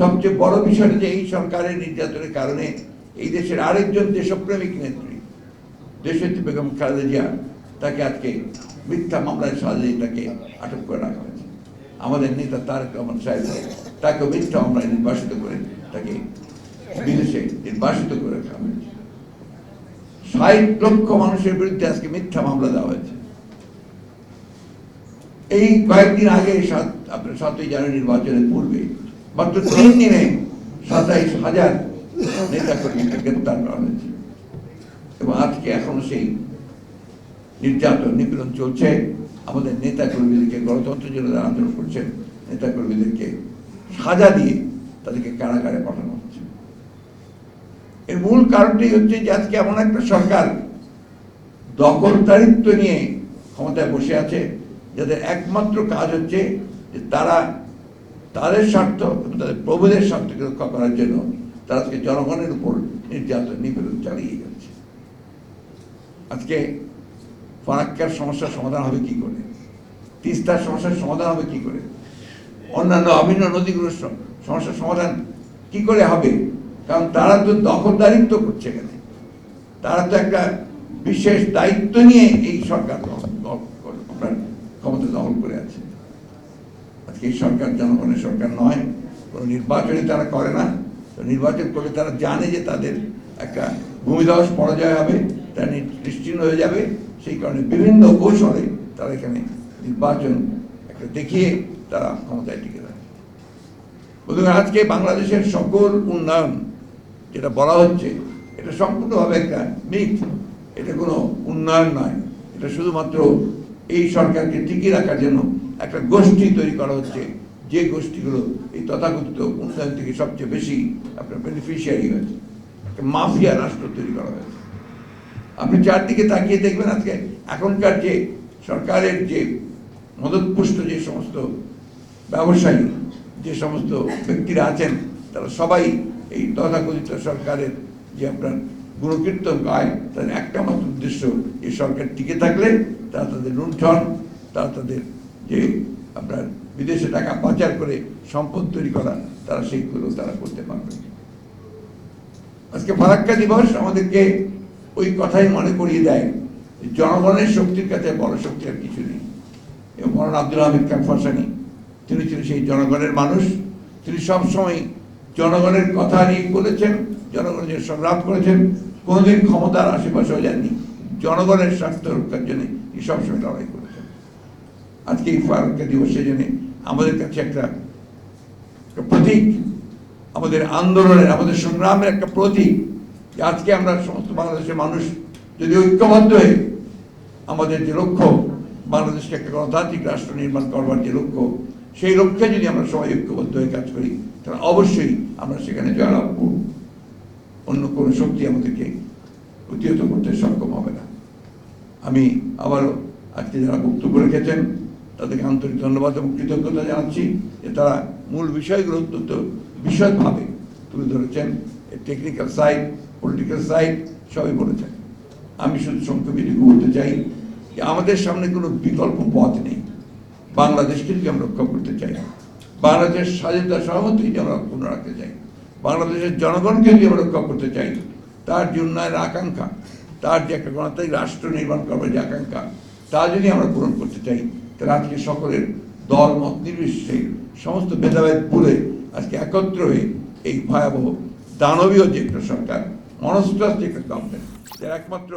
সবচেয়ে বড় বিষয়টা যে এই সরকারের নির্যাতনের কারণে এই দেশের আরেকজন দেশপ্রেমিক নেত্রী, দেশনেত্রী বেগম খালেদা জিয়া, তাকে আজকে মিথ্যা মামলায় সাহায্যে তাকে আটক করে রাখা হয়েছে। আমাদের নেতা তারেক রহমান সাহেব তাকে মিথ্যা মামলায় নির্বাসিত করে তাকে বিদেশে নির্বাসিত করে রাখা হয়েছে। ষাট লক্ষ মানুষের বিরুদ্ধে আজকে মিথ্যা মামলা দেওয়া হয়েছে। এই কয়েকদিন আগে সাত, আপনার সাতই জানুয়ারি নির্বাচনের পূর্বে মাত্র তিন দিনে সাতাইশ হাজার নেতা কর্মীকে গ্রেপ্তার করা হয়েছে। এবং আজকে এখনও সেই নির্যাতন, নিপীড়ন চলছে। আমাদের নেতা কর্মীদেরকে গণতন্ত্রের জন্য যারা আন্দোলন করছেন নেতা কর্মীদেরকে সাজা দিয়ে তাদেরকে কারাগারে পাঠানো হচ্ছে। এর মূল কারণটি হচ্ছে যে আজকে এমন একটা সরকার দখলদারিত্ব নিয়ে ক্ষমতায় বসে আছে, যাদের একমাত্র কাজ হচ্ছে যে তারা তাদের স্বার্থ, তাদের প্রভুদের স্বার্থকে রক্ষা করার জন্য তারা আজকে জনগণের উপর নির্যাতন, নিপীড়ন চালিয়ে যাচ্ছে। আজকে ফারাক্কার সমস্যার সমাধান হবে কি করে? তিস্তার সমস্যার সমাধান হবে কি করে? অন্যান্য অভিন্ন নদীগুলোর সমস্যার সমাধান কি করে হবে? কারণ তারা তো দখলদারিত্ব করছে এখানে। তারা তো একটা বিশেষ দায়িত্ব নিয়ে এই সরকার ক্ষমতা দখল করে আছে। এই সরকার জনগণের সরকার নয়, কোনো নির্বাচনে তারা করে না। নির্বাচন করলে তারা জানে যে তাদের একটা ভূমিধস পরাজয় হবে, তারা নি- নিশ্চিহ্ন হয়ে যাবে। সেই কারণে বিভিন্ন কৌশলে তারা এখানে নির্বাচন একটা দেখিয়ে তারা ক্ষমতায় টিকে থাকে। সুতরাং আজকে বাংলাদেশের সকল উন্নয়ন যেটা বলা হচ্ছে, এটা সম্পূর্ণভাবে একটা মিথ। এটা কোনো উন্নয়ন নয়। এটা শুধুমাত্র এই সরকারকে টিকিয়ে রাখার জন্য একটা গোষ্ঠী তৈরি করা হচ্ছে। যে গোষ্ঠীগুলো এই তথাকথিত উন্নয়ন থেকে সবচেয়ে বেশি আপনার বেনিফিশিয়ারি হয়েছে। একটা মাফিয়া রাষ্ট্র তৈরি করা হয়েছে। আপনি চারদিকে তাকিয়ে দেখবেন আজকে এখনকার যে সরকারের যে মদতপুষ্ট যে সমস্ত ব্যবসায়ী, যে সমস্ত ব্যক্তিরা আছেন, তারা সবাই এই তথাকথিত সরকারের যে আপনার গুণকীর্তন গায়, তাদের একটা মাত্র উদ্দেশ্য, এই সরকার টিকে থাকলে তারা তাদের লুণ্ঠন, তারা তাদের যে আপনার বিদেশে টাকা পাচার করে সম্পদ তৈরি করা, তারা সেইগুলো তারা করতে পারবে। আজকে ফারাক্কা দিবস আমাদেরকে ওই কথাই মনে করিয়ে দেয় জনগণের শক্তির কাছে বড় শক্তি আর কিছু নেই। এবং মরণ আব্দুল হামিদ খান ফসানি তিনি ছিলেন সেই জনগণের মানুষ। তিনি সবসময় জনগণের কথা নিয়ে বলেছেন, জনগণের সংগ্রাম করেছেন, কোনোদিন ক্ষমতার আশেপাশেও যাননি। জনগণের স্বার্থ রক্ষার জন্য তিনি সবসময় লড়াই করেছেন। আজকে এই ফারুক্কা দিবসের জন্য আমাদের কাছে একটা একটা প্রতীক, আমাদের আন্দোলনের, আমাদের সংগ্রামের একটা প্রতীক যে আজকে আমরা সমস্ত বাংলাদেশের মানুষ যদি ঐক্যবদ্ধ হয়ে আমাদের যে লক্ষ্য, বাংলাদেশকে একটা গণতান্ত্রিক রাষ্ট্র নির্মাণ করবার যে লক্ষ্য, সেই লক্ষ্যে যদি আমরা সবাই ঐক্যবদ্ধ হয়ে কাজ করি, তাহলে অবশ্যই আমরা সেখানে জয়লাভ করব। অন্য কোনো শক্তি আমাদেরকে প্রতিহত করতে সক্ষম হবে না। আমি আবারও আজকে যারা বক্তব্য রেখেছেন তাদেরকে আন্তরিক ধন্যবাদ এবং কৃতজ্ঞতা জানাচ্ছি যে তারা মূল বিষয়গুলো অত্যন্ত বিশদভাবে তুলে ধরেছেন। টেকনিক্যাল সাইড পলিটিক্যাল সাইড সবই বলেছেন। আমি শুধু সংক্ষেপে এটুকু বলতে চাই যে আমাদের সামনে কোনো বিকল্প পথ নেই। বাংলাদেশকে যদি আমরা রক্ষা করতে চাই, বাংলাদেশের স্বাধীনতা সহমত যদি আমরা অক্ষুণ্ণ রাখতে চাই, বাংলাদেশের জনগণকে যদি আমরা রক্ষা করতে চাই, তার যে উন্নয়নের আকাঙ্ক্ষা, তার যে একটা গণতান্ত্রিক রাষ্ট্র নির্মাণ করবার যে আকাঙ্ক্ষা, তা যদি আমরা পূরণ করতে চাই তাহলে আজকে সকলের দল, মত, নির্বিশেষে সমস্ত ভেদাভেদ ভুলে আজকে একত্র হয়ে এই ভয়াবহ দানবীয় যে একটা সরকার মনস্টাস যে একটা গভর্নমেন্ট একমাত্র